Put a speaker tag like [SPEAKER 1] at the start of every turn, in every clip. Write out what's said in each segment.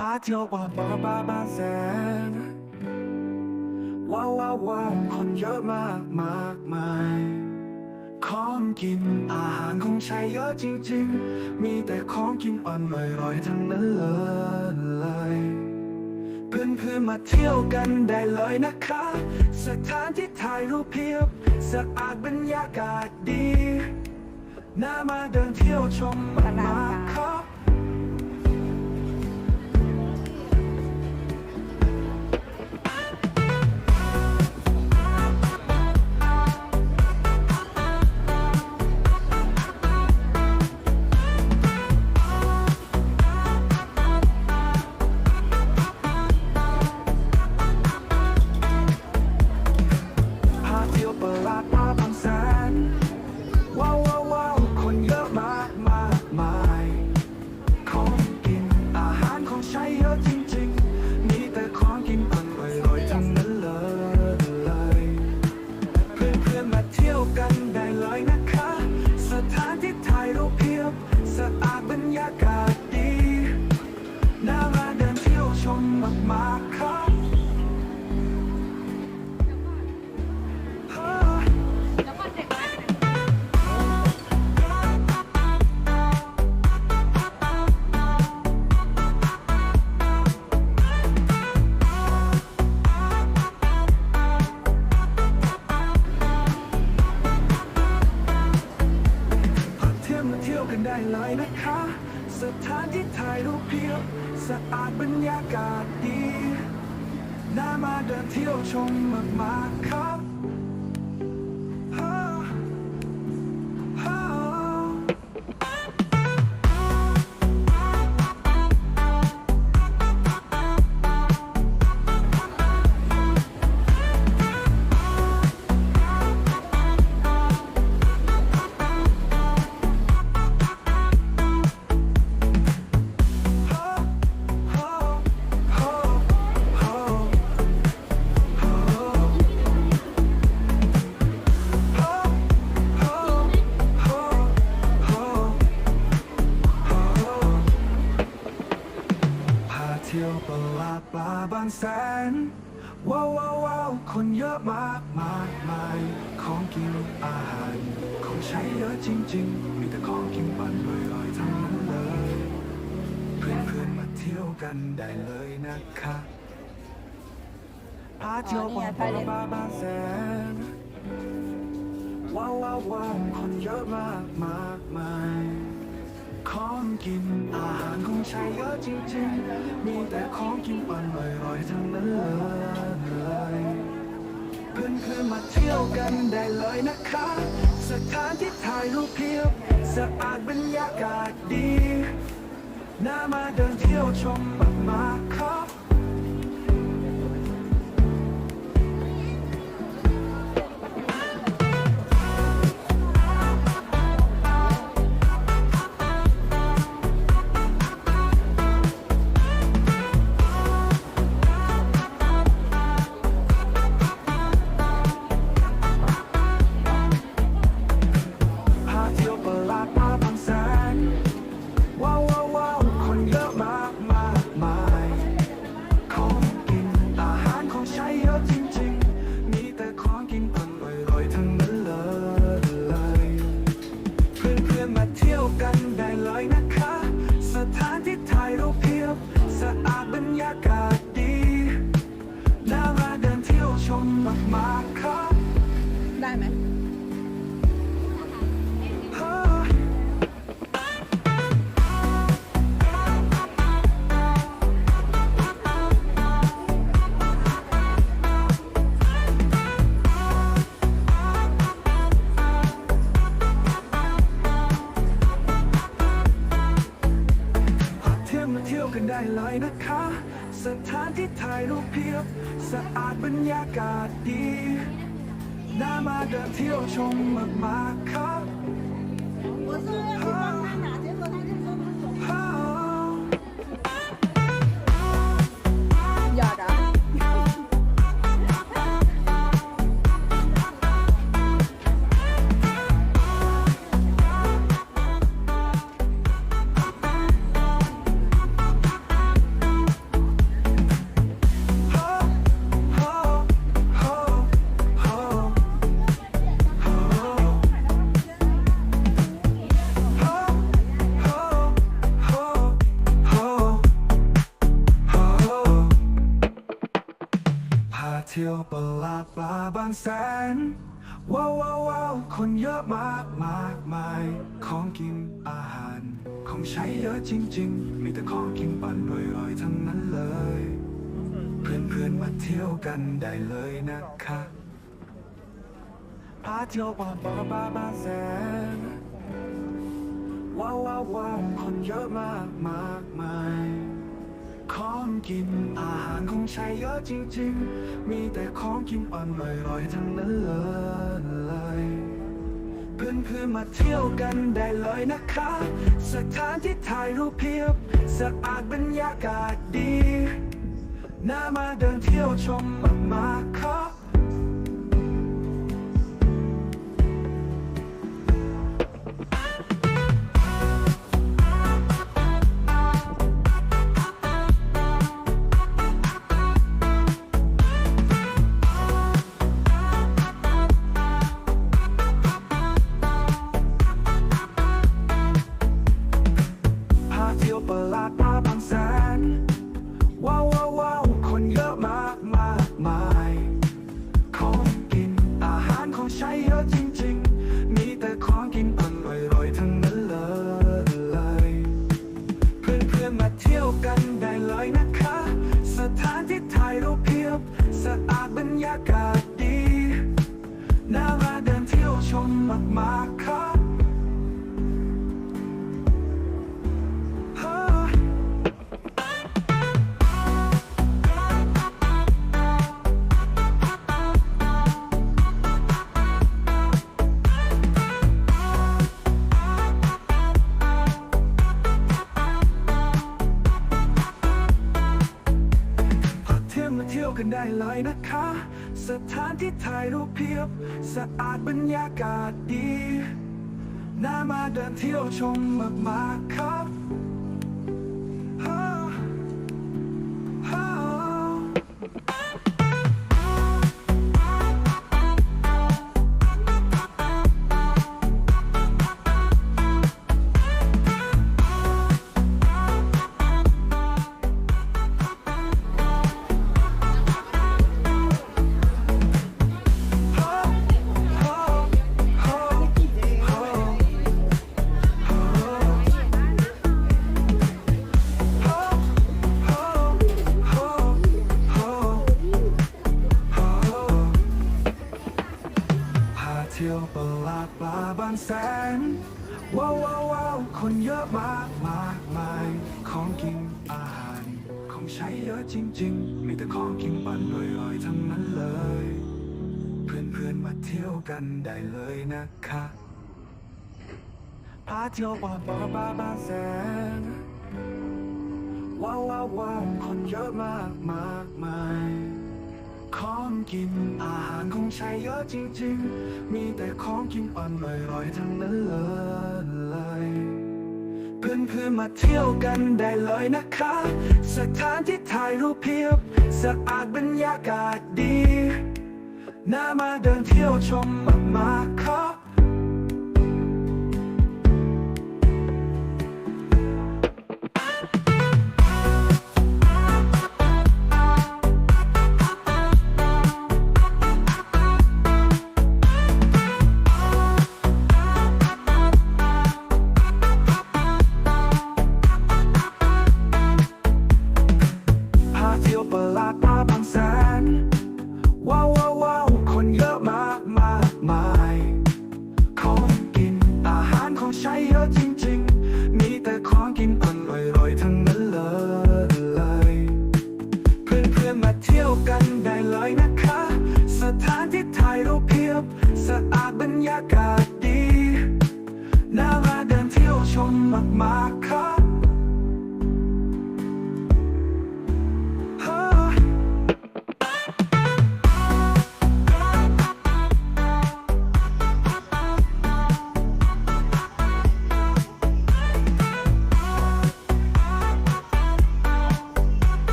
[SPEAKER 1] พาเที่ยวป่าป่าป่าบาแสนว้าวว้าวว้าวคนเยอะมากมากมายของกินอาหารของใช้เยอะจริงๆ มีแต่ของกินอร่อยๆทั้งนั้นเลยเพื่อนเพื่อนๆมาเที่ยวกันได้เลยนะคะ สถานที่ถ่ายรูปเพียบสะอาดบรรยากาศดี น่ามาเดินเที่ยวชมมากาดบรรยากาศดีน่ามาเดินเที่ยวชมมากๆครับ น ว้าวว้าวคนเยอะมากมากมาย ของกินอาหาร ของใช้เยอะจริง ๆ มีแต่ของกินปันอร่อยๆทั้งนั้นเลยเพื่อนเพื่อนๆมาเที่ยวกันได้เลยนะคะพาเที่ยวตลาดปลาบาแสนว้าวว้าวว้าวคนเยอะมากมากมาย ของกิน อาหารของใช้เยอะจริงๆ มีแต่ของกินปันอร่อยๆทั้งนั้นเลยเพื่อนเพื่อนๆมาเที่ยวกันได้เลยนะคะ สถานที่ถ่ายรูปเพียบสะอาดบรรยากาศดี น่ามาเดินเที่ยวชมมากๆครับ ได้
[SPEAKER 2] ไหม
[SPEAKER 1] สถานที่ถ่ายรูปเพียบ สะอาดบรรยากาศดี น่ามาเดินเที่ยวชมมากๆครับ
[SPEAKER 3] 我是要去帮他拿，
[SPEAKER 2] ย
[SPEAKER 1] วตลาดปลาบางแสน ว้าวว้าววาวคนเยอะมากมากมาย ของกินอาหาร ของใช้เยอะจริง ๆ มีแต่ของกินปั่นรอยๆทั้งนั้นเลย เพื่อนๆมาเที่ยวกันได้เลยนะคะพาเที่ยวป่าป่าป่าบางแสน ว้าวว้าวว้าวคนเยอะมากมากมาย ของกิน อาหารของใช้เยอะจริงๆ มีแต่ของกินอ่อนลอยๆทั้งนั้นเลยเพื่อนเพื่อมาเที่ยวกันได้เลยนะคะ สถานที่ถ่ายรูปเพียบสะอาดบรรยากาศดี น่ามาเดินเที่ยวชมมากๆครับากาศดี น่ามาเดินเที่ยวชมมากๆครับพาเที่ยวมาเที่ยวกันได้เลยนะคะ สถานที่ถ่ายรูปเพียบ สะอาดบรรยากาศดี น่ามาเดินเที่ยวชมมากๆครับ บางแสนว้าวว้าวคนเยอะมากมากมาย ของกินอาหาร ของใช้เยอะจริง ๆ มีแต่ของกินปั่นร่อยๆทั้งนั้นเลย เพื่อนๆมาเที่ยวกันได้เลยนะคะพาเที่ยวป่าป่าป่าบางแสนว้าวว้าวคนเยอะมากมากมาย ของกิน อาหารของใช้เยอะจริงๆ มีแต่ของกินอ่อนลอยๆทั้งนั้นเลยเพื่อนๆมาเที่ยวกันได้เลยนะคะ สถานที่ถ่ายรูปเพียบสะอาดบรรยากาศดี น่ามาเดินเที่ยวชมมากๆครับ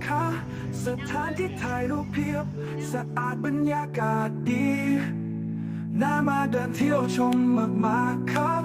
[SPEAKER 1] นะคะ สถานที่ถ่ายรูปเพียบ สะอาดบรรยากาศดี น่ามาเดินเที่ยวชมมากๆครับ